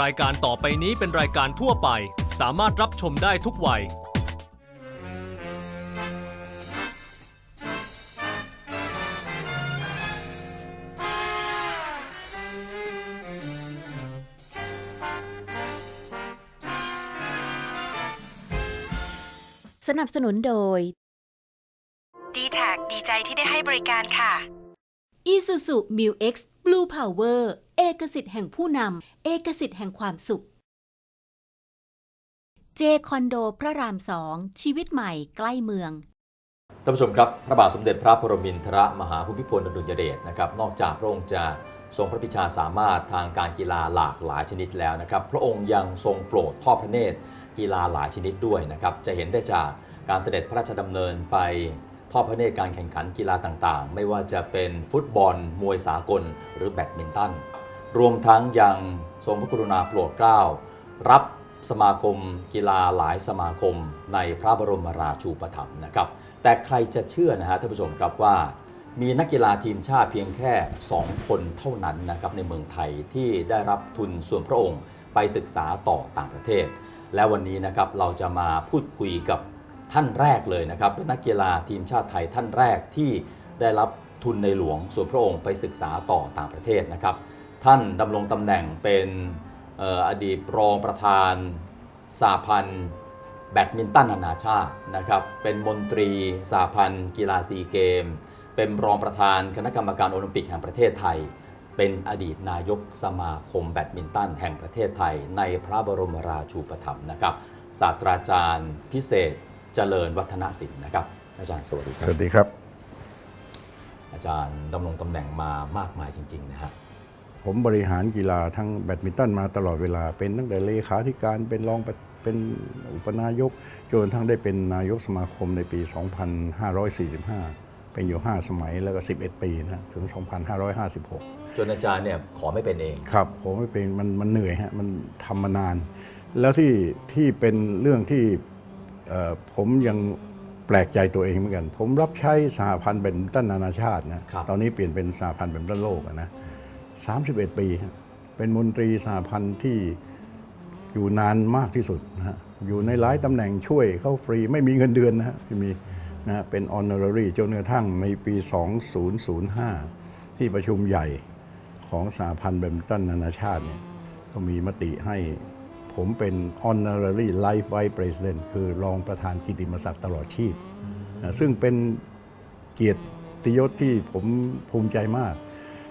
รายการต่อไปนี้เป็นรายการทั่วไป สามารถรับชมได้ทุกวัย สนับสนุนโดย d t แทดีใจที่ได้ให้บริการค่ะ Isuzu Mu X Blue Power เอกสิทธิ์แห่งผู้นำ เอกสิทธิ์แห่งความสุข เจคอนโดพระรามสองชีวิตใหม่ใกล้เมือง ท่านผู้ชมครับ พระบาทสมเด็จพระปรมินทรมหาภูมิพลอดุลยเดชนะครับ นอกจากพระองค์จะทรงพระพิชาสามารถทางการกีฬาหลากหลายชนิดแล้วนะครับ พระองค์ยังทรงโปรดทอดพระเนตรกีฬาหลายชนิดด้วยนะครับ จะเห็นได้จากการเสด็จพระราชดำเนินไป ทอดพระเนตรการแข่งขันกีฬาต่างๆ ไม่ว่าจะเป็นฟุตบอล มวยสากล หรือแบดมินตัน รวมทั้งยังทรงพระกรุณาโปรดเกล้า รับสมาคมกีฬาหลายสมาคมในพระบรมราชูปถัมภ์นะครับ แต่ใครจะเชื่อนะฮะท่านผู้ชมครับว่า มีนักกีฬาทีมชาติเพียงแค่ 2 คนเท่านั้นนะครับในเมืองไทยที่ได้รับทุนส่วนพระองค์ไปศึกษาต่อต่างประเทศ และวันนี้นะครับเราจะมาพูดคุยกับ ท่านแรกเลยนะครับเป็นนักกีฬาทีมชาติไทยท่านแรกที่ได้รับทุนในหลวงส่วนพระองค์ไปศึกษาต่อต่างประเทศนะครับ ท่านดำรงตำแหน่งเป็นอออดีตรองประธานสาพันธ์แบดมินตันนานาชาตินะครับเป็นมนตรีสาพันธ์กีฬาซีเกม เป็นรองประธานคณะกรรมการโอลิมปิกแห่งประเทศไทย เป็นอดีตนายกสมาคมแบดมินตันแห่งประเทศไทย ในพระบรมราชูปถัมภ์นะครับศาสตราจารย์พิเศษ เจริญวัฒนศิลป์นะครับ อาจารย์สวัสดีคสรับวัสดีครับ อาจารย์ดำรงตำแหน่งมามากมายจริง ๆ นะฮะ ผมบริหารกีฬาทั้งแบดมินตันมาตลอดเวลา เป็นตั้งแต่เลขาธิการเป็นรองประเป็นอุปนายกจนกระทั้งได้เป็นนายกสมาคมในปี 2545 เป็นอยู่ 5 สมัยแล้วก็ 11 ปีนะ ถึง 2556 จนอาจารย์เนี่ยขอไม่เป็นเอง ครับ ผมไม่เป็นมันมันเหนื่อยฮะ มันทำมานาน แล้วที่ที่เป็นเรื่องที่เอ่อ ผมยังแปลกใจตัวเองเหมือนกัน ผมรับใช้สหพันธ์แบดมินตันนานาชาตินะครับตอนนี้เปลี่ยนเป็นสหพันธ์แบดมินตันโลกอะนะ31 ปีฮะเป็นมนตรีสหพันธ์ที่อยู่นานมากที่สุดนะฮะอยู่ในหลายตำแหน่งช่วยเข้าฟรีไม่มีเงินเดือนนะฮะที่มีนะฮะเป็น honorary จนกระทั่งในปี 2005 ที่ประชุมใหญ่ของสหพันธ์แบดมินตันนานาชาติเนี่ยก็มีมติให้ ผมเป็น honorary life vice president คือรองประธานกิตติมศักดิ์ตลอดชีพนะซึ่งเป็นเกียรติยศที่ผมภูมิใจมาก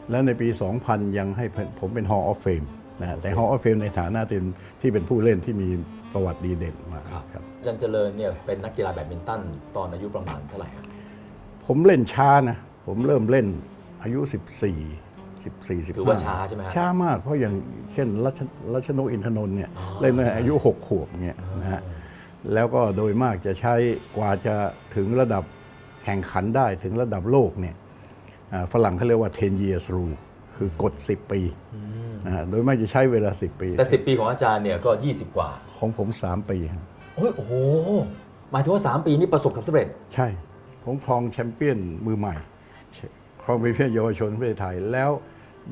และในปี 2000 ยังให้ผมเป็น Hall of Fame นะแต่ Hall of Fame ในฐานะที่ที่เป็นผู้เล่นที่มีประวัติดีเด่นมากครับอาจารย์เจริญเนี่ยเป็นนักกีฬาแบดมินตันตอนอายุประมาณเท่าไหร่ครับผมเล่นช้านะ ผมเริ่มเล่นอายุ 14 14 15ถือว่าช้าใช่ไหมฮะช้ามากเพราะอย่างเช่นรัชรัชนกอินทนนท์เนี่ยอ๋อเล่นตั้งแต่อายุ 6 ขวบเนี่ยนะฮะแล้วก็โดยมากจะใช้กว่าจะถึงระดับแข่งขันได้ถึงระดับโลกเนี่ยอ่าฝรั่งเขาเรียกว่า 10 years rule คือกฎ 10 ปีนะฮะโดยมากจะใช้เวลา 10 ปี แต่ 10 ปีของอาจารย์เนี่ยก็ 20 กว่า ของผม 3 ปีครับโอ้ยโอ้โหหมายถึงว่า 3 ปีนี่ประสบความสำเร็จ ใช่ ผมครองแชมเปี้ยนมือใหม่ ครองเป็นเพื่อนเยาวชนประเทศไทย แล้ว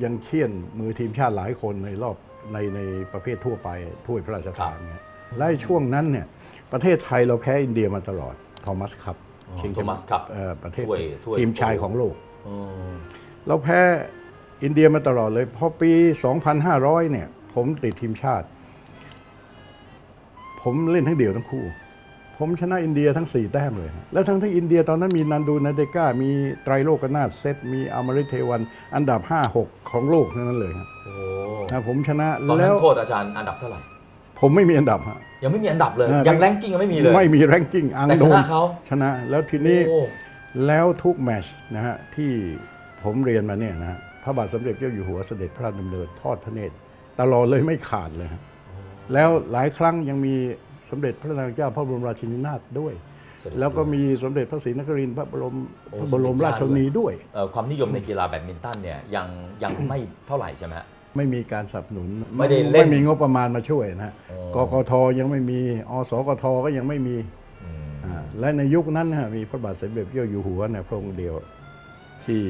ยังเคี่ยนมือทีมชาติหลายคนในรอบในในประเภททั่วไปถ้วยพระราชทานเนี่ยและช่วงนั้นเนี่ยประเทศไทยเราแพ้อินเดียมาตลอดทอมัสคัพอ๋อชิงแชมป์ Thomas Cup เอ่อประเทศถ้วยถ้วยทีมชายของโลกอืมเราแพ้อินเดียมาตลอดเลย พอปี 2,500 เนี่ย ผมติดทีมชาติ ผมเล่นทั้งเดี่ยวทั้งคู่ ผมชนะอินเดียทั้ง 4 แต้มเลย แล้วทั้งที่อินเดียตอนนั้นมีนันดูนาเดกามีไตรโลกนาถเซต มีอมริเทวัน อันดับ 5 6 ของโลกทั้งนั้นเลยครับโอ้นะผมชนะตอนแล้นั้นวโทษอาจารย์อันดับเท่าไหร่ ผมไม่มีอันดับฮะ ยังไม่มีอันดับเลยนะยังแรงกิ้งยังไม่มีเลย ไม่มีแรงกิ้งอังแต่โดชนนะเขา ชนะ แล้วทีนี้ โอ้ แล้วทุกแมตชนะฮะที่ผมเรียนมาเนี่ยนะฮะพระบาทสมเด็จเจ้าอยู่หัวเสด็จพระราชดำเนินทอดพระเนตรตลอดเลยไม่ขาดเลยฮะแล้วหลายครั้งยังมี สมเด็จพระนางเจ้าพระบรมราชินีนาถด้วยสด็จแล้วก็มีสมเด็จพระศรีนครินทร์พระบรมโอ้พระบรมราชชนนีด้วย เอ่อความนิยมในกีฬาแบดมินตันเนี่ยยังยังไม่เท่าไหร่ใช่ไหมฮะ ไม่มีการสนับสนุนไม่ได้เล่นไม่มีงบประมาณมาช่วยนะฮะอ๋อกกทยังไม่มีอสกทก็ยังไม่มีอืม อ่าและในยุคนั้นนะฮะมีพระบาทสมเด็จเจ้าอยู่หัวเนี่ยพระองค์เดียวที่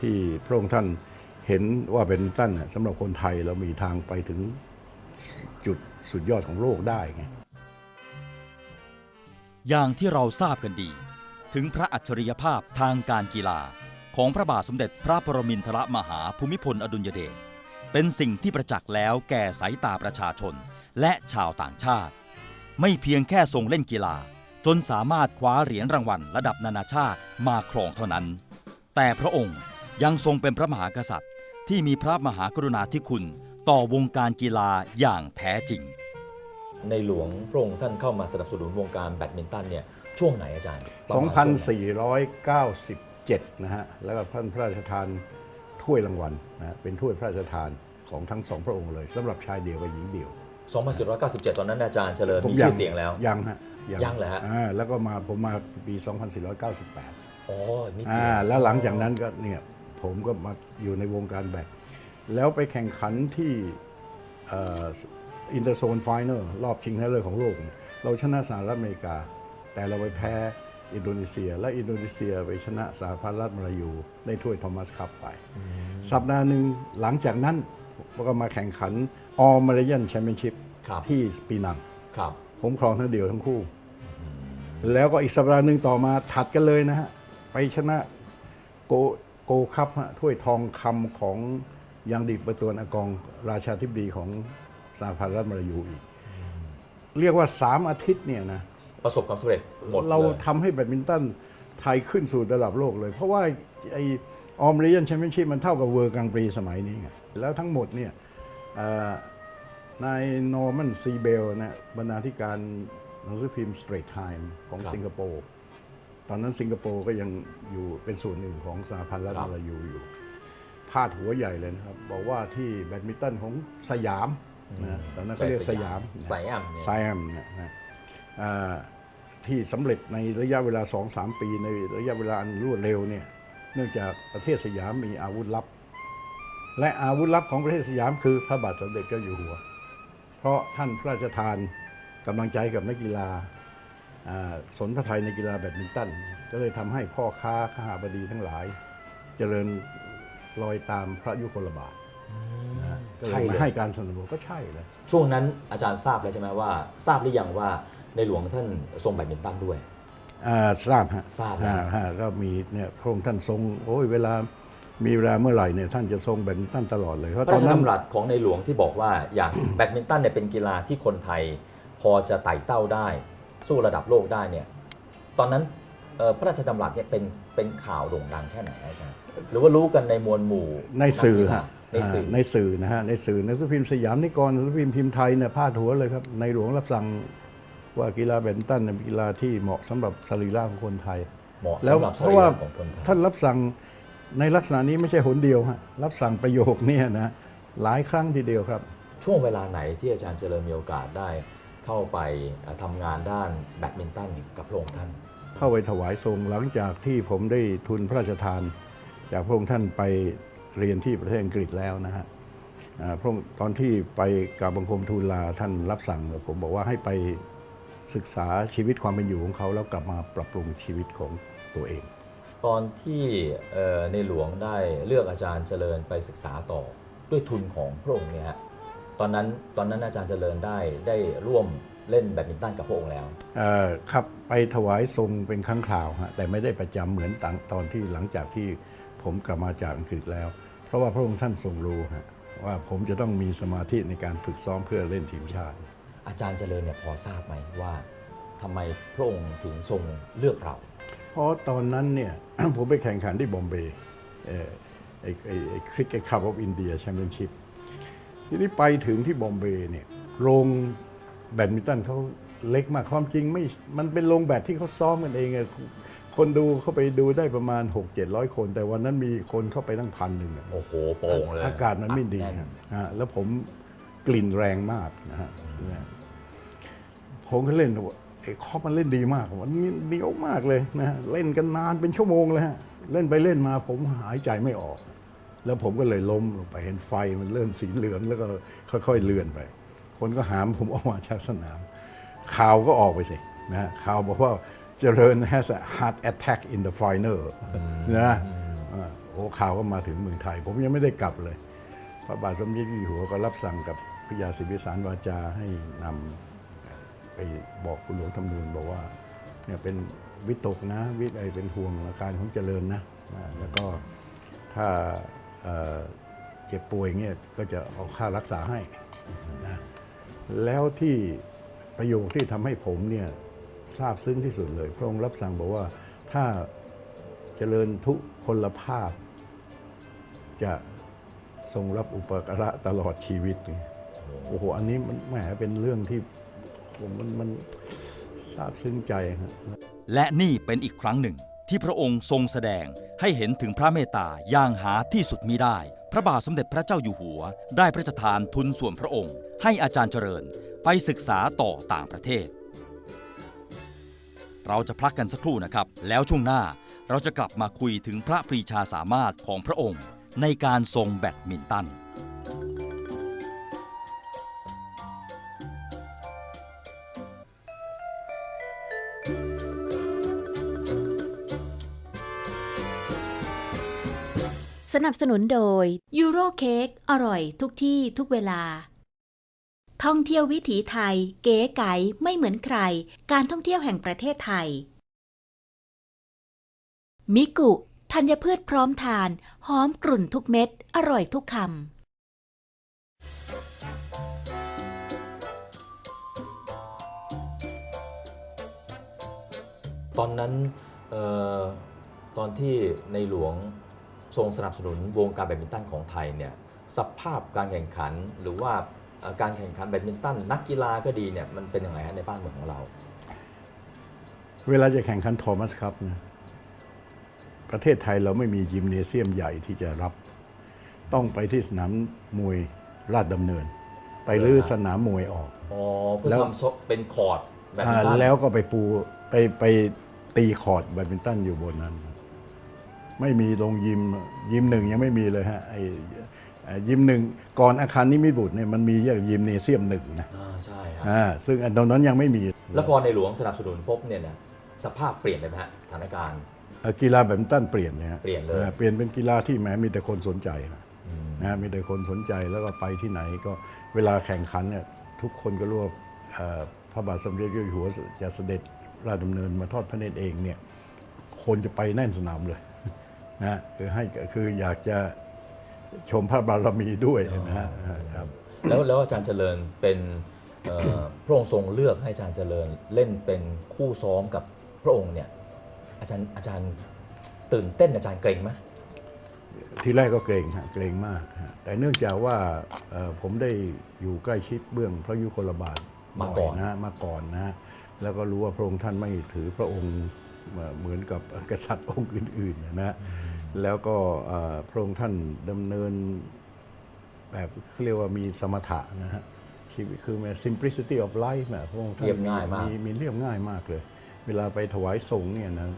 ที่พระองค์ท่านเห็นว่าเป็นตั้นน่ะสำหรับคนไทยเรามีทางไปถึงจุดสุดยอดของโลกได้ไง อย่างที่เราทราบกันดี ถึงพระอัจฉริยภาพทางการกีฬา ของพระบาทสมเด็จพระปรมินทรมหาภูมิพลอดุลยเดชเป็นสิ่งที่ประจักษ์แล้วแก่สายตาประชาชน และชาวต่างชาติ ไม่เพียงแค่ทรงเล่นกีฬา จนสามารถคว้าเหรียญรางวัลระดับนานาชาติมาครองเท่านั้น แต่พระองค์ยังทรงเป็นพระมหากษัตริย์ ที่มีพระมหากรุณาธิคุณต่อวงการกีฬาอย่างแท้จริง ในหลวงพระองค์ท่านเข้ามาสนับสนุนวงการแบดมินตันเนี่ยช่วงไหนอาจารย์ประมาณช่วงไหน 2497 นะฮะ แล้วก็ท่านพระราชทานถ้วยรางวัลนะฮะเป็นถ้วยพระราชทานของทั้งสองพระองค์เลยสำหรับชายเดี่ยวกับหญิงเดี่ยว2497 ตอนนั้นอาจารย์เจริญมีชื่อเสียงแล้ว ยังฮะยังเหรอฮะ อ่าแล้วก็มาผมมาปี 2498อ๋อนี่อ่าแล้วหลังจากนั้นก็เนี่ยผมก็มาอยู่ในวงการแบดแล้วไปแข่งขันที่อิ นเตอร์โซนไฟแนลรอบชิงชนะเลิศของโลกเนี่ยเราชนะสหรัฐอเมริกา แต่เราไปแพ้อินโดนีเซีย และอินโดนีเซียไปชนะสหพันธรัฐมาลายูได้ถ้วยโทมัสคัพไป สัปดาห์หนึ่งหลังจากนั้นก็มาแข่งขันออม a ร a ยันแชมเปี้ยนชิพครับที่ปีนังครับผมครองทั้งเดียวทั้งคู่ แล้วก็อีกสัปดาห์หนึ่งต่อมาถัดกันเลยนะฮะ ไปชนะโกโกคัพฮะถ้วยทองคำของยังดีประตวนอากองราชาธิบดีของ สหพันธรัฐมาลายูอีก เรียกว่า 3 อาทิตย์เนี่ยนะประสบความสำเร็จหมดเราเลยทำให้แบดมินตันไทยขึ้นสู่ระดับโลกเลย เพราะว่าไอออมเรียนแชมเปี้ยนชิพมันเท่ากับเวอร์กลางปรีสมัยนี้ไงแล้วทั้งหมดเนี่ยเอ่อนายนอร์มันซีเบลนะบรรณาธิการหนังสือพิมพ์ Straight Time ของครับสิงคโปร์ตอนนั้นสิงคโปร์ก็ยังอยู่เป็นส่วนหนึ่งของสหพันธรัฐครับมาลายูอยู่พาดหัวใหญ่เลยนะครับ บอกว่าที่แบดมินตันของสยาม นะตอนนั้นเขาเรียกสยามนะสยามเนี่ยไซแอมเนี่ยนะอ่าที่สำเร็จในระยะเวลา 2-3 ปีในระยะเวลาอันรวดเร็วเนี่ยเนื่องจากประเทศสยามมีอาวุธลับ และอาวุธลับของประเทศสยามคือพระบาทสมเด็จเจ้าอยู่หัว เพราะท่านพระราชทานกำลังใจกับนักกีฬาอ่าสนพระไทยในกีฬาแบดมินตัน ก็เลยทำให้พ่อค้าข้าหาบดีทั้งหลาย เจริญรอยตามพระยุคลบาทนะฮะก็เล ใช่ยเลมายให้การสนับสนุนก็ใช่เลยช่วงนั้นอาจารย์ทราบแล้วใช่ไหมว่า ทราบหรือยังว่าในหลวงท่านทรงแบดมินตันด้วยอ่าทราบฮะทราบอ่ฮะก็มีเนี่ยพระองค์ท่านทรงโอ้ยเวลามีเวลาเมื่อไหร่เนี่ยท่านจะทรงแบดมินตันตลอดเลยเพราะพระตอรานชนั้นดำรัสของในหลวงที่บอกว่าอย่างแบดมินตันเนี่ยเป็นกีฬาที่คนไทย พอจะไต่เต้าได้ สู้ระดับโลกได้เนี่ยตอนนั้นเอ่อพระราชดำรัสเนี่ยเป็นเป็นข่าวโด่งดังแค่ไหนอาจารย์หรือว่ารู้กันในมวลหมู่ในสื่อนักกีฬาฮะ ในสื่ออ่าในสื่อนะฮะในสื่อหนังสือพิมพ์สยามนิกรหนังสือพิมพ์พิมพ์ไทยเนี่ยพาดหัวเลยครับ ในหลวงรับสั่งว่ากีฬาแบดมินตันเนี่ยเป็นกีฬาที่เหมาะสำหรับสรีระของคนไทยเหมาะแล้วสำหรับสเพราะรีว่าระของคนไทยท่านรับสั่งในลักษณะนี้ไม่ใช่หนเดียวฮะรับสั่งประโยคเนี่ยนะหลายครั้งทีเดียวครับ ช่วงเวลาไหนที่อาจารย์เจริญมีโอกาสได้เข้าไปเอ่อทำงานด้านแบดมินตันกับพระองค์ท่าน เข้าไปถวายทรงหลังจากที่ผมได้ทุนพระราชทาน จากพระองค์ท่านไป เรียนที่ประเทศอังกฤษแล้วนะฮะอ่าพระองค์ตอนที่ไปกราบบังคมทูลลาท่านรับสั่งผมบอกว่าให้ไปศึกษาชีวิตความเป็นอยู่ของเขาแล้วกลับมาปรับปรุงชีวิตของตัวเอง ตอนที่เอ่อในหลวงได้เลือกอาจารย์เจริญไปศึกษาต่อด้วยทุนของพระองค์เนี่ยฮะตอนนั้นตอนนั้นอาจารย์เจริญได้ได้ร่วมเล่นแบดมินตันกับพระองค์แล้วเอ่อครับไปถวายทรงเป็นครั้งคราวฮะแต่ไม่ได้ประจำเหมือนตอนตอนที่หลังจากที่ผมกลับมาจากอังกฤษแล้วเพ ราะว่าพระองค์ท่านทรงรู้ฮะว่าผมจะต้องมีสมาธิในการฝึกซ้อมเพื่อเล่นทีมชาติ อาจารย์เจริญเนี่ยพอทราบไหมว่าทำไมพระองค์ถึงทรงเลือกเรา เพราะตอนนั้นเนี่ยผมไปแข่งขันที่บอมเบย์เอ่อไอ้ไอ้ไอ้คริกเก็ตคัพออฟอินเดียแชมเปี้ยนชิพทีนี้ไปถึงที่บอมเบย์เนี่ยโรงแบดมินตันเขาเล็กมากความจริงไม่ มันเป็นโรงแบดที่เขาซ้อมกันเองอะ คนดูเข้าไปดูได้ประมาณ 6 7 0 0 คน แต่วันนั้นมีคนเข้าไปตั้งพันหนึ่งอะโอ้โหโป่งเลยอากาศมันไม่ดีอัแน่นฮะแล้วผมกลิ่นแรงมากนะฮะเนี่ยผมก็เล่นว่าไอ้คอปมันเล่นดีมากมันเหนียวมากเลยนะฮะเล่นกันนานเป็นชั่วโมงเลยฮะเล่นไปเล่นมาผมหายใจไม่ออก แล้วผมก็เลยล้มลงไปเห็นไฟมันเริ่มสีเหลืองแล้วก็ค่อย ๆ เลื่อนไป คนก็หามผมออกมาจากสนาม ข่าวก็ออกไปสินะฮะข่าวบอกว่า เจริญ has a heart attack in the final นะโอ้ข่าวก็มาถึงเมืองไทย ผมยังไม่ได้กลับเลย พระบาทสมเด็จอยู่หัวก็รับสั่งกับพระยาศิวิสารวาจาให้นำไปบอกคุณหลวงธรรมนูญบอกว่าเนี่ยเป็นวิตกนะ วิไอเป็นห่วงอาการของเจริญนะ แล้วก็ถ้าเอ่อเจ็บป่วยเงี้ยก็จะเอาค่ารักษาให้นะแล้วที่ประโยคที่ทำให้ผมเนี่ย ทราบซึ้งที่สุดเลย พระองค์รับสั่งบอกว่าถ้าเจริญทุกพลภาพ จะทรงรับอุปการะตลอดชีวิตโอ้โหอันนี้มันแหมเป็นเรื่องที่ผมมันมันซาบซึ้งใจครับและนี่เป็นอีกครั้งหนึ่งที่พระองค์ทรงแสดงให้เห็นถึงพระเมตตาอย่างหาที่สุดมิได้ พระบาทสมเด็จพระเจ้าอยู่หัว ได้พระราชทานทุนส่วนพระองค์ ให้อาจารย์เจริญไปศึกษาต่อต่างประเทศ เราจะพักกันสักครู่นะครับ แล้วช่วงหน้าเราจะกลับมาคุยถึงพระปรีชาสามารถของพระองค์ ในการทรงแบดมินตันสนับสนุนโดยยูโรเค้กอร่อยทุกที่ทุกเวลา ท่องเที่ยววิถีไทย เก๋ไก๋ไม่เหมือนใคร การท่องเที่ยวแห่งประเทศไทย มิกุ ธัญพืชพร้อมทาน หอมกลุ่นทุกเม็ด อร่อยทุกคำตอนนั้นเออตอนที่ในหลวงทรงสนับสนุนวงการแบดมินตันของไทยเนี่ยสภาพการแข่งขันหรือว่าเอ่อ การแข่งขันแบดมินตันนักกีฬาก็ดีเนี่ยมันเป็นยังไงฮะในบ้านเมืองของเรา เวลาจะแข่งขันโทมัสครับนะประเทศไทยเราไม่มียิมเนเซียมใหญ่ที่จะรับ ต้องไปที่สนามมวยราชดำเนิน ไปรื้อสนามมวยออกอ๋อเพื่อแล้วทำโซเป็นคอร์ดแบดมิอ่านตันแล้วก็ไปปูไปไปตีคอร์ดแบดมินตันอยู่บนนั้น ไม่มีโรงยิมยิมหนึ่งยังไม่มีเลยฮะไอ้ไอ้ ยิมหนึ่งก่อนอาคารนิมิตรบุตรเนี่ยมันมีอย่างยิมเนเซียมหนึ่งนะอ่าใช่ครับอ่าซึ่งอันตรงนั้นยังไม่มีแล้วพอในหลวงสนับสนุนปุ๊บเนี่ยนะสภาพเปลี่ยนเลยไหมฮะสถานการณ์ เอ่อกีฬาแบดมินตันเปลี่ยนนะฮะเปลี่ยนเลยอ่าเปลี่ยนเป็นกีฬาที่แม้มีแต่คนสนใจนะอืมนะฮะมีแต่คนสนใจแล้วก็ไปที่ไหนก็เวลาแข่งขันเนี่ยทุกคนก็รู้ว่าเอ่อพระบาทสมเด็จพระเจ้าอยู่หัวจะเสด็จราชดำเนินมาทอดพระเนตรเองเนี่ยคนจะไปแน่นสนามเลยนะฮะคือให้คืออยากจะ ชมพระบารมีด้วยนะฮะครับแล้วแล้วอาจารย์เจริญเป็นเอ่อพระองค์ทรงเลือกให้อาจารย์เจริญเล่นเป็นคู่ซ้อมกับพระองค์เนี่ยอาจารย์อาจารย์ตื่นเต้นอาจารย์เกรงไหมทีแรกก็เกรงฮะเกรงมากฮะแต่เนื่องจากว่าเอ่อผมได้อยู่ใกล้ชิดเบื้องพระยุคลบาทมาก่อนบ่ยนะฮะมาก่อนนะฮะแล้วก็รู้ว่าพระองค์ท่านไม่ถือพระองค์เอ่อเหมือนกับกษัตริย์องค์อื่นๆนะฮะ แล้วก็เอ่อพระองค์ท่านดำเนินแบบเขาเรียกว่ามีสมถะนะฮะชีวิตคือ simplicity of life นะพระองค์ท่านเรียบง่ายมากมีเรียบง่ายมากเลย เวลาไปถวายสงฆ์เนี่ยนะ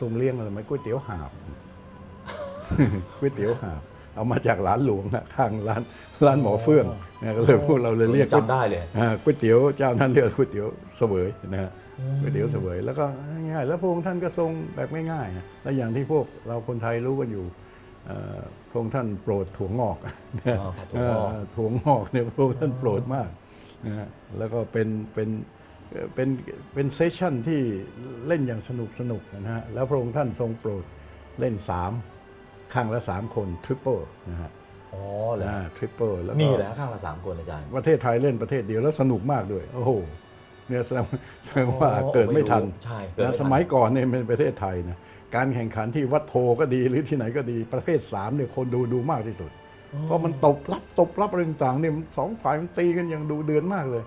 ทรงเลี้ยงอะไรไหมก๋วยเตี๋ยวหาบก๋วยเตี๋ยวหาบเอามาจากร้านหลวงอะข้างร้านร้านหมอเฟื่องนะก็เลยพวกเราเลยเรียกจำได้เลยอ่าก๋วยเตี๋ยวเจ้านั้นเรียกก๋วยเตี๋ยวเสวยนะฮะ ก๋วยเตี๋ยวเสวยแล้วก็ง่ายๆแล้วพระองค์ท่านก็ทรงแบบง่ายๆนะและอย่างที่พวกเราคนไทยรู้กันอยู่เอ่อพระองค์ท่านโปรดถั่วงอกอ๋อครับถั่วงอกเออถั่วงอกเนี่ยพระองค์ท่านโปรดมากนะฮะแล้วก็เป็นเป็นเอ่อเป็นเป็นเซสชั่นที่เล่นอย่างสนุกสนุกนะฮะแล้วพระองค์ท่านทรงโปรดเล่นสามข้างละสามคนทริปเปิลนะฮะอ๋อเหรอทริปเปิลแล้วก็มีแล้วข้างละสามคนอาจารย์ประเทศไทยเล่นประเทศเดียวแล้วสนุกมากด้วยโอ้โห เนี่ยแสดงแสดงว่าอ๋อเกิดไม่ทันใช่เกิดไม่นะทันสมัยก่อนเนี่ยเป็นประเทศไทยนะการแข่งขันที่วัดโพก็ดีหรือที่ไหนก็ดีประเภทสามเนี่ยคนดูดูมากที่สุด เพราะมันตบรับตบรับอะไรต่างๆเนี่ยมันสองฝ่ายมันตีกันอย่างดูเดือนมากเลย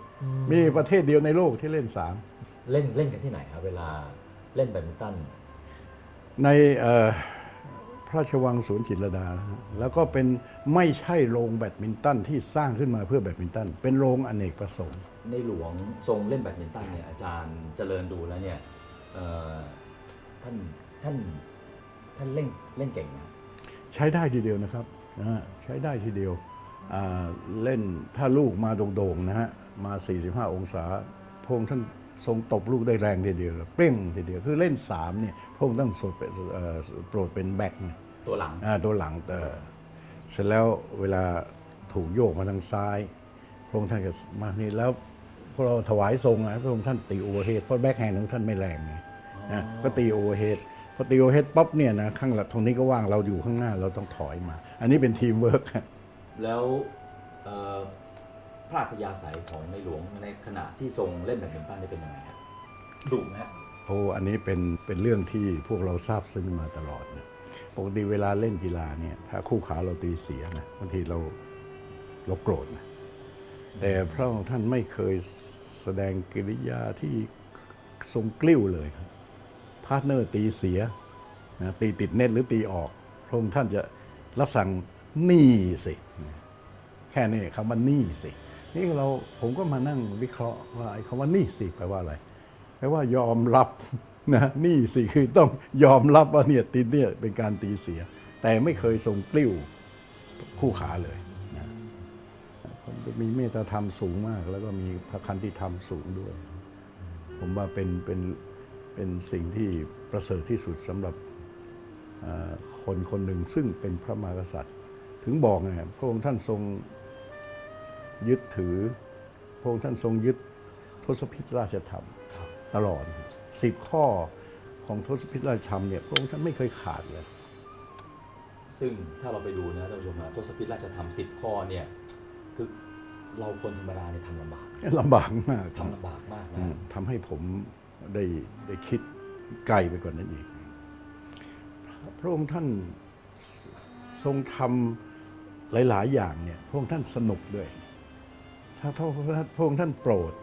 มีประเทศเดียวในโลกที่เล่นสามเล่นเล่นกันที่ไหนครับเวลาเล่นแบดมินตัน ในเอ่อ พระราชวังสวนจิตรลดานะฮะแล้วก็เป็นไม่ใช่โรงแบดมินตันที่สร้างขึ้นมาเพื่อแบดมินตัน เป็นโรงอเนกประสงค์ในหลวงทรงเล่นแบดมินตันเนี่ยอาจารย์เจริญดูแล้วเนี่ยเอ่อท่านท่านท่านเล่นเล่นเก่งไหมใช้ได้ทีเดียวนะครับนะฮะใช้ได้ทีเดียวอ่าเล่นถ้าลูกมาโด่งๆนะฮะมา 45 องศาพระองค์ท่าน ทรงตบลูกได้แรงทีเดียวเปรี้ยงทีเดียวคือเล่น3เนี่ยพระองค์ต้องโปรดเป็นเอ่อโปรดเป็นแบ็คเนี่ยตัวหลังอ่าตัวหลังแต่เสร็จแล้วเวลาถูกโยกมาทางซ้าย พระองค์ท่านก็มากนี่แล้วพวกเราถวายทรงนะพระองค์ท่านตีโอเวอร์เฮดเพราะแบ็คแฮนด์ของท่านไม่แรงไงนะก็ตีโอเวอร์เฮดพอตีโอเวอร์เฮดป๊อปเนี่ยนะข้างหลังตรงนี้ก็ว่างเราอยู่ข้างหน้าเราต้องถอยมา อันนี้เป็นทีมเวิร์กแล้วเอ่อ พระอัธยาศัยของในหลวงในขณะที่ทรงเล่นแบดมินตันนี่เป็นยังไงครับดุไหมโอ้อันนี้เป็นเป็นเรื่องที่พวกเราทราบซึ้งมาตลอดเนี่ยปกติเวลาเล่นกีฬาเนี่ยถ้าคู่ขาเราตีเสียนะบางทีเราเราโกรธนะแต่พระองค์ท่านไม่เคยแสดงกิริยาที่ทรงกลิ้วเลยพาร์ทเนอร์ตีเสียนะตีติดเน็ตหรือตีออก พระองค์ท่านจะรับสั่งนี่สิ แค่นี้คำว่านี่สิ นี่เราผมก็มานั่งวิเคราะห์ว่าไอ้คำว่านี่สิแปลว่าอะไรแปลว่ายอมรับนะนี่สิคือต้องยอมรับว่าเนี่ยตีเนี่ยเป็นการตีเสีย แต่ไม่เคยทรงกลิ้วคู่ขาเลยนะผมจะมีเมตตาธรรมสูงมาก แล้วก็มีพระคันติธรรมสูงด้วย ผมว่าเป็นเป็นเป็นสิ่งที่ประเสริฐที่สุดสำหรับคนคนหนึ่งซึ่งเป็นพระมหากษัตริย์ ถึงบอกไงพระองค์ท่านทรง ยึดถือพระองค์ท่านทรงยึดทศพิธราชธรรมตลอดสิบข้อของทศพิธราชธรรมเนี่ยพระองค์ท่านไม่เคยขาดเลยซึ่งถ้าเราไปดูนะท่านผู้ชมนะทศพิธราชธรรมสิบข้อเนี่ยคือเราคนธรรมดาเนี่ยทำลำบากลำบากมากทำลำบากมากอืนะมทำให้ผมได้ได้คิดไกลไปกว่านนั้นอีก พระองค์ท่านทรงทำหลาย ๆ อย่างเนี่ย พระองค์ท่านสนุกด้วย ถ้าถ้าพระองค์ท่านโปรด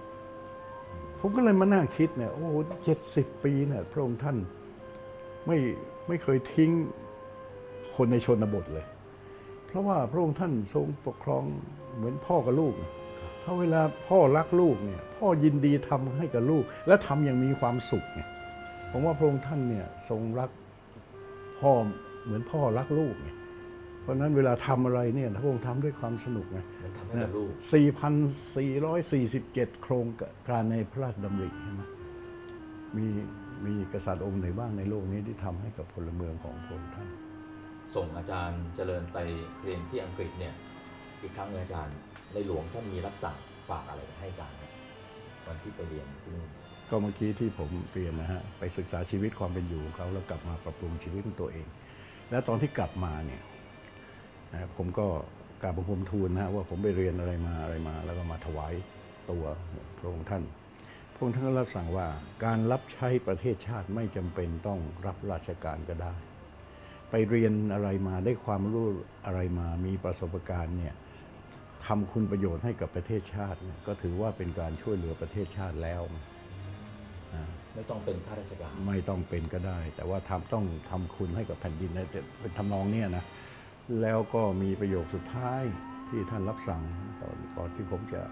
ผมก็เลยมานั่งคิดเนี่ยโอ้เจ็ดสิบปีเนี่ยพระองค์ท่านไม่ไม่เคยทิ้งคนในชนบทเลย เพราะว่าพระองค์ท่านทรงปกครองเหมือนพ่อกับลูกถ้าเวลาพ่อรักลูกเนี่ยพ่อยินดีทำให้กับลูก และทำอย่างมีความสุขเนี่ยผมว่าพระองค์ท่านเนี่ยทรงรักพ่อเหมือนพ่อรักลูกไง เพราะฉะนั้นเวลาทำอะไรเนี่ยพระองค์ทำด้วยความสนุกไงมันทำให้กับลูก4,447 โครงการในพระราชดำริใช่ไหมมีมีกษัตริย์องค์ไหนบ้างในโลกนี้ที่ทำให้กับพลเมืองของพระองค์ท่าน ส่งอาจารย์เจริญไปเรียนที่อังกฤษเนี่ยอีกครั้งหนึ่งอาจารย์ในหลวงท่านมีรับสั่งฝากอะไรให้อาจารย์ไหมวันที่ไปเรียนที่นู่นก็เมื่อกี้ที่ผมเรียนนะฮะไปศึกษาชีวิตความเป็นอยู่ของเขาแล้วกลับมาปรับปรุงชีวิตของตัวเอง แล้วตอนที่กลับมาเนี่ยนะ ผมก็กราบบังคมทูลนะฮะว่าผมไปเรียนอะไรมาอะไรมา แล้วก็มาถวายตัวพระองค์ท่าน พระองค์ท่านก็รับสั่งว่าการรับใช้ประเทศชาติไม่จำเป็นต้องรับราชการก็ได้ ไปเรียนอะไรมาได้ความรู้อะไรมามีประสบการณ์เนี่ยทำคุณประโยชน์ให้กับประเทศชาติเนี่ยก็ถือว่าเป็นการช่วยเหลือประเทศชาติแล้วไม่ต้องเป็นข้าราชการไม่ต้องเป็นก็ได้ แต่ว่าทำต้องทำคุณให้กับแผ่นดินนะจะเป็นทำนองเนี้ยนะ แล้วก็มีประโยคสุดท้ายที่ท่านรับสั่งตอนก่อนที่ผมจะ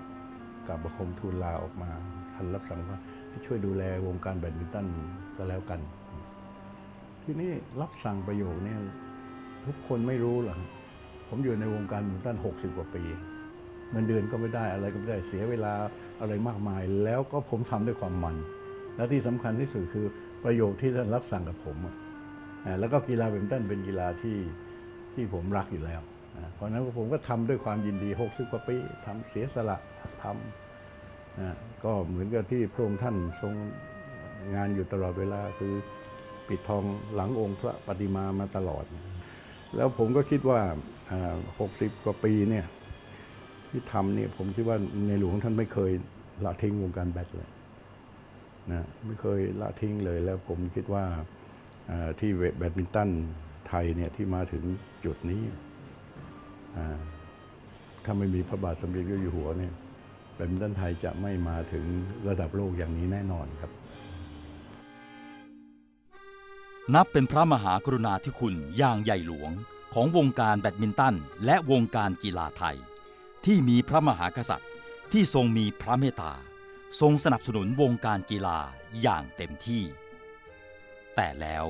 กลับบังคมทูลลาออกมา ท่านรับสั่งว่าให้ช่วยดูแลวงการแบดมินตันก็แล้วกัน ทีนี้รับสั่งประโยคนี้ทุกคนไม่รู้หรอกผมอยู่ในวงการแบดมินตัน 60 กว่าปีเงินเดือนก็ไม่ได้อะไรก็ไม่ได้เสียเวลาอะไรมากมาย แล้วก็ผมทำด้วยความมัน และที่สำคัญที่สุดคือประโยคที่ท่านรับสั่งกับผมแล้วก็กีฬาแบดมินตันเป็นกีฬาที่ ที่ผมรักอยู่แล้วนะเพราะนั้นผมก็ทำด้วยความยินดี 60กว่าปีทำเสียสละทำนะก็เหมือนกับที่พระองค์ท่านทรงงานอยู่ตลอดเวลาคือปิดทองหลังองค์พระปฏิมามาตลอด แล้วผมก็คิดว่า 60 กว่าปีเนี่ยที่ทำเนี่ยผมคิดว่าในหลวงท่านไม่เคยละทิ้งวงการแบดเลยนะไม่เคยละทิ้งเลยแล้วผมคิดว่าอ่าที่แบดมินตัน ไทยเนี่ยที่มาถึงจุดนี้ถ้าไม่มีพระบาทสมเด็จพระอยู่หัวเนี่ยแบดมินตันไทยจะไม่มาถึงระดับโลกอย่างนี้แน่นอนครับ นับเป็นพระมหากรุณาธิคุณอย่างใหญ่หลวงของวงการแบดมินตัน และวงการกีฬาไทย ที่มีพระมหากษัตริย์ที่ทรงมีพระเมตตา ทรงสนับสนุนวงการกีฬาอย่างเต็มที่ แต่แล้ว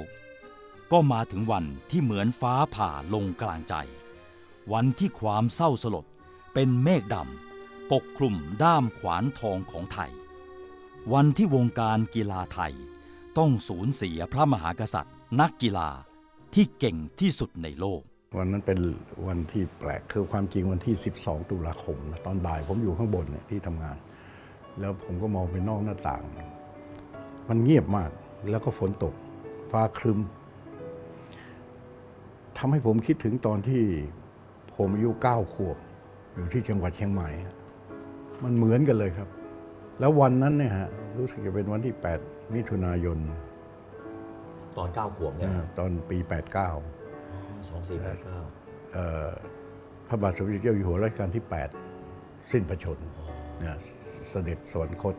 ก็มาถึงวันที่เหมือนฟ้าผ่าลงกลางใจ วันที่ความเศร้าสลดเป็นเมฆดำ ปกคลุมด้ามขวานทองของไทย วันที่วงการกีฬาไทย ต้องสูญเสียพระมหากษัตริย์ นักกีฬาที่เก่งที่สุดในโลก วันนั้นเป็นวันที่แปลกคือความจริงวันที่ 12 ตุลาคมนะตอนบ่ายผมอยู่ข้างบนเนี่ยที่ทำงาน แล้วผมก็มองไปนอกหน้าต่าง มันเงียบมากแล้วก็ฝนตก ฟ้าครึม ทำให้ผมคิดถึงตอนที่ผมอายุเก้าขวบอยู่ที่จังหวัดเชียงใหม่ มันเหมือนกันเลยครับ แล้ววันนั้นเนี่ยฮะรู้สึกจะเป็นวันที่ 8 มิถุนายนตอน 9 ขวบเนี่ยนะฮะตอนปี 89สองสี่แปดเก้าเอ่อพระบาทสมเด็จเจ้าอยู่หัวรัชกาลที่ 8 สิ้นพระชนม์นะเสด็จสวรรคต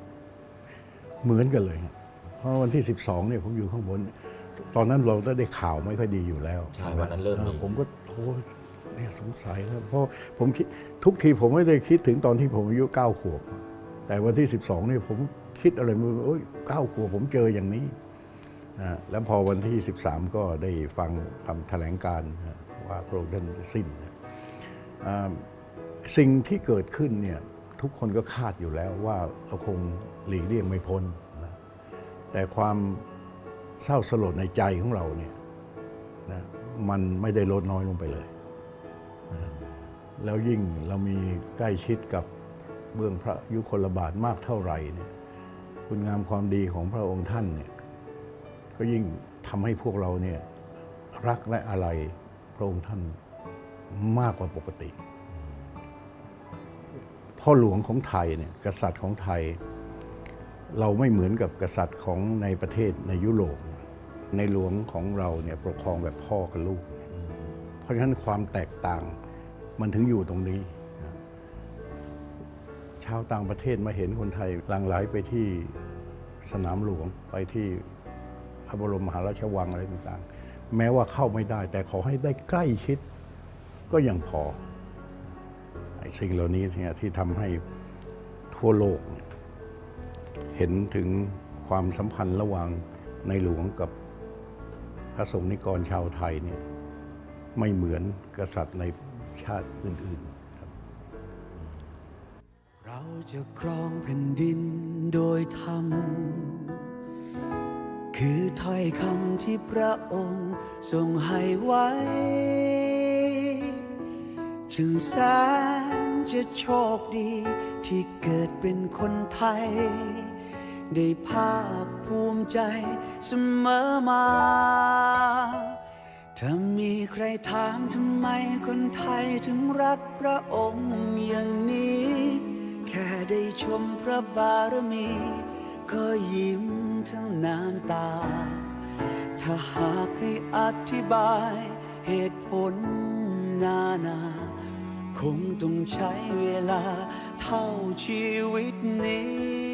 เหมือนกันเลยครับเพราะวันที่ 12เนี่ยผมอยู่ข้างบน ตอนนั้นเราได้ข่าวไม่ค่อยดีอยู่แล้วใช่วันนั้นเริ่มมีออผมก็โอ้เนี่ยสงสัยแล้วเพราะผมคิดทุกทีผมไม่ได้คิดถึงตอนที่ผมอายุเก้าขวบ แต่วันที่ 12เนี่ยผมคิดอะไรไมาโอ้ยเก้าขวบผมเจออย่างนี้นะแล้วพอวันที่ 13 ก็ได้ฟังคำแถลงการณ์นะว่าพระองค์ท่านสิ้นนะอ่าสิ่งที่เกิดขึ้นเนี่ยทุกคนก็คาดอยู่แล้วว่าเราคงหลีกเลี่ยงไม่พ้นนะแต่ความ เศร้าสลดในใจของเราเนี่ยนะมันไม่ได้ลดน้อยลงไปเลยนะแล้วยิ่งเรามีใกล้ชิดกับเบื้องพระยุคลบาทมากเท่าไหร่เนี่ยคุณงามความดีของพระองค์ท่านเนี่ยก็ยิ่งทำให้พวกเราเนี่ยรักและอะไรพระองค์ท่านมากกว่าปกติ พ่อหลวงของไทยเนี่ยกษัตริย์ของไทย เราไม่เหมือนกับกษัตริย์ของในประเทศในยุโรป ในหลวงของเราเนี่ยปกครองแบบพ่อกับลูก เพราะฉะนั้นความแตกต่างมันถึงอยู่ตรงนี้ ชาวต่างประเทศมาเห็นคนไทยหลั่งไหลไปที่สนามหลวงไปที่พระบรมมหาราชวังอะไรต่างๆ แม้ว่าเข้าไม่ได้ แต่ขอให้ได้ใกล้ชิดก็ยังพอไอ้สิ่งเหล่านี้เนี่ยที่ทำให้ทั่วโลกเนี่ย เห็นถึงความสัมพันธ์ระหว่างในหลวงกับพระสงฆ์นิกรชาวไทยเนี่ยไม่เหมือนกษัตริย์ในชาติอื่นๆครับ เราจะครองแผ่นดินโดยธรรม คือถ้อยคำที่พระองค์ทรงให้ไว้ จึงแสนจะโชคดีที่เกิดเป็นคนไทย ได้ภาคภูมิใจเสมอมา ถ้ามีใครถามทำไมคนไทยถึงรักพระองค์อย่างนี้ แค่ได้ชมพระบารมี ก็ยิ้มทั้งน้ำตา ถ้าหากให้อธิบายเหตุผลนานา คงต้องใช้เวลาเท่าชีวิตนี้